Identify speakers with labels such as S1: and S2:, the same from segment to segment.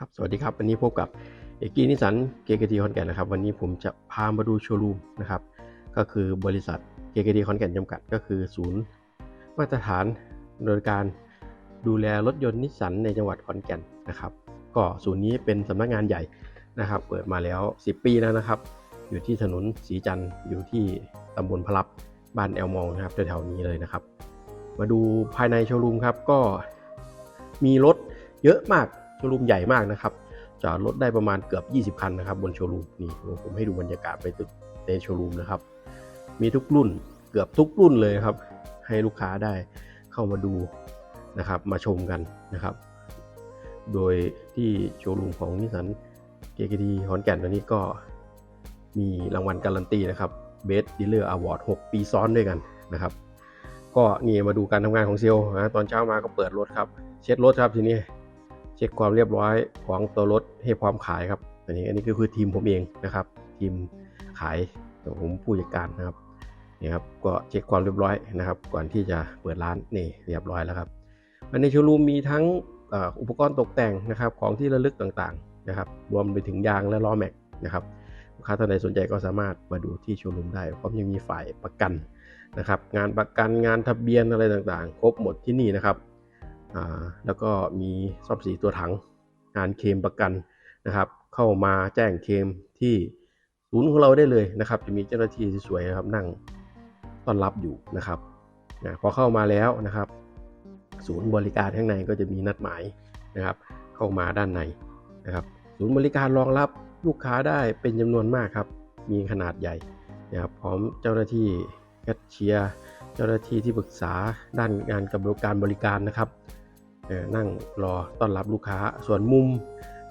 S1: ครับสวัสดีครับ วันนี้พบกับเอกี้นิสันเกเกทีคอนแก่นนะครับ วันนี้ผมจะพามาดูโชว์รูมนะครับ ก็คือบริษัทเกเกทีคอนแก่นจำกัด ก็คือศูนย์มาตรฐานโดยการดูแลรถยนต์นิสสันในจังหวัดขอนแก่นนะครับ ก็ศูนย์นี้เป็นสำนักงานใหญ่นะครับ เปิดมาแล้ว 10 ปีแล้วนะครับ อยู่ที่ถนนสีจันทร์อยู่ที่ตำบลพลับบ้านแอลมองนะครับแถวๆนี้เลยนะครับ มาดูภายในโชว์รูมครับก็มีรถเยอะมาก ว์รูมใหญ่มากนะครับจอดรถได้ประมาณเกือบ 20 คันนะครับบนโชว์รูมนี่ผมให้ดูบรรยากาศไปตึกในโชว์รูมนะครับ มีทุกรุ่นเกือบทุกรุ่นเลยครับ ให้ลูกค้าได้เข้ามาดูนะครับ มาชมกันนะครับ โดยที่โชว์รูมของนิสสันเกกดีขอนแก่นตัวนี้ก็มีรางวัลการันตีนะครับ Best Dealer Award 6ปีซ้อนด้วยกันนะครับ ก็นี่มาดูการทำงานของเซลล์นะตอนเช้ามาก็เปิดรถครับ เช็ดรถครับทีนี้ เช็คความเรียบร้อยของตัวรถให้พร้อมขายครับอันนี้อันนี้ก็คือทีมผมเองนะครับ ทีมขายของผมผู้จัดการนะครับนี่ครับก็เช็คความเรียบร้อยนะครับ ก่อนที่จะเปิดร้านนี่เรียบร้อยแล้วครับอันในโชว์รูมมีทั้งอ,อุปกรณ์ตกแต่งนะครับของที่ระลึกต่างๆนะครับ รวมไปถึงยางและล้อแม็กนะครับลูกค้าท่านใดสนใจก็สามารถมาดูที่โชว์รูมได้พร้อมยังมีฝ่ายประกันนะครับ งานประกันงานทะเบียนอะไรต่างๆ ครบหมดที่นี่นะครับ แล้วก็มีซ่อมสีตัวถังงานเคมประกันนะครับ เข้ามาแจ้งเคมที่ศูนย์ของเราได้เลยนะครับ จะมีเจ้าหน้าที่สวยๆนะครับนั่งต้อนรับอยู่นะครับนะพอเข้ามาแล้วนะครับ ศูนย์บริการข้างในก็จะมีนัดหมายนะครับ เข้ามาด้านในนะครับ ศูนย์บริการรองรับลูกค้าได้เป็นจำนวนมากครับ มีขนาดใหญ่นะครับพร้อมเจ้าหน้าที่แคชเชียร์เจ้าหน้าที่ที่ปรึกษาด้านงานกระบการบริการนะครับ นั่งรอต้อนรับลูกค้า ส่วนมุม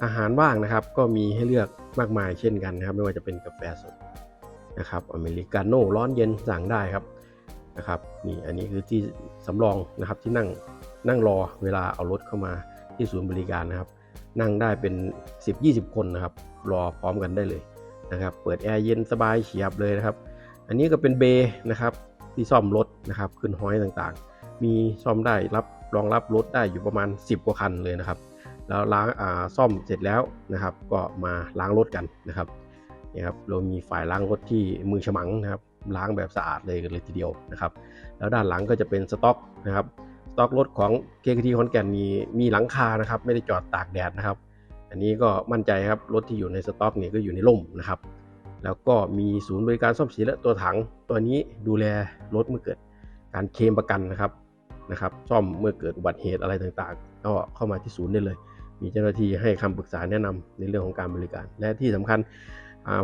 S1: อาหารว่างนะครับ ก็มีให้เลือกมากมายเช่นกันนะครับ ไม่ว่าจะเป็นกาแฟสดนะครับอเมริกาโน่ร้อนเย็นสั่งได้ครับนะครับนี่อันนี้คือที่สำรองนะครับที่นั่งนั่งรอเวลาเอารถเข้ามาที่ศูนย์บริการนะครับ นั่งได้เป็น 10-20 คนนะครับ รอพร้อมกันได้เลยนะครับ เปิดแอร์เย็นสบายเฉียบเลยนะครับ อันนี้ก็เป็นเบย์นะครับที่ซ่อมรถนะครับ ขึ้นห้อยต่างๆ มีซ่อมได้รับรองรับรถได้อยู่ประมาณ 10 กว่าคันเลยนะครับ แล้วล้างอ่าซ่อมเสร็จแล้วนะครับ ก็มาล้างรถกันนะครับนี่ครับเรามีฝ่ายล้างรถที่มือฉมังนะครับล้างแบบสะอาดเลยกันเลยทีเดียวนะครับ แล้วด้านหลังก็จะเป็นสต็อกนะครับสต็อกรถของ KKT ขอนแก่นมีมีหลังคานะครับ ไม่ได้จอดตากแดดนะครับ อันนี้ก็มั่นใจครับรถที่อยู่ในสต็อกนี่ก็อยู่ในร่มนะครับ แล้วก็มีศูนย์บริการซ่อมสีและตัวถัง ตัวนี้ดูแลรถเมื่อเกิดการเคลมประกันนะครับ นะครับซ่อมเมื่อเกิดอุบัติเหตุอะไรต่างๆ ก็เข้ามาที่ศูนย์ได้เลย มีเจ้าหน้าที่ให้คำปรึกษาแนะนำในเรื่องของการบริการ และที่สำคัญ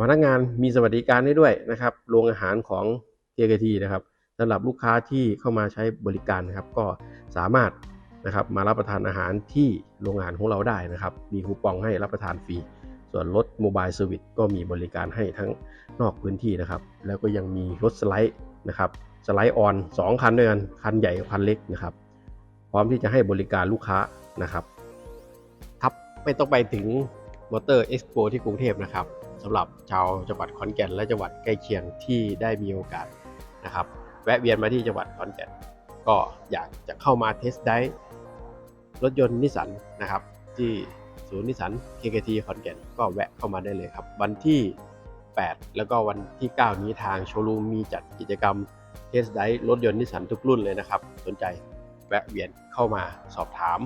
S1: พนักงานมีสวัสดิการให้ด้วยนะครับโรงอาหารของ KKT นะครับสำหรับลูกค้าที่เข้ามาใช้บริการนะครับ ก็สามารถนะครับมารับประทานอาหารที่โรงอาหารของเราได้นะครับ มีคูปองให้รับประทานฟรี ส่วนรถโมบายเซอร์วิสก็มีบริการให้ทั้งนอกพื้นที่นะครับ แล้วก็ยังมีรถสไลด์ นะครับสไลด์ออน2คันด้วยกันคันใหญ่คันเล็กนะครับ พร้อมที่จะให้บริการลูกค้านะครับครับไม่ต้องไปถึงมอเตอร์เอ็กซ์โปที่กรุงเทพนะครับสำหรับชาวจังหวัดขอนแก่นและจังหวัดใกล้เคียงที่ได้มีโอกาสนะครับ แวะเวียนมาที่จังหวัดขอนแก่นก็อยากจะเข้ามาเทสได้รถยนต์นิสสันนะครับ ที่ศูนย์นิสสัน KKT ขอนแก่นก็แวะเข้ามาได้เลยครับ วันที่ 8 แล้วก็วันที่ 9 นี้ทางโชว์รูมมีจัดกิจกรรมเทสไดรถยนต์นิสสันทุกรุ่นเลยนะครับ สนใจแวะเวียนเข้ามาสอบถาม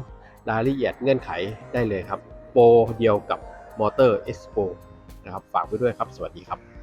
S1: รายละเอียดเงื่อนไขได้เลยครับ โปรเดียวกับมอเตอร์เอ็กซ์โปนะครับ ฝากไว้ด้วยครับ สวัสดีครับ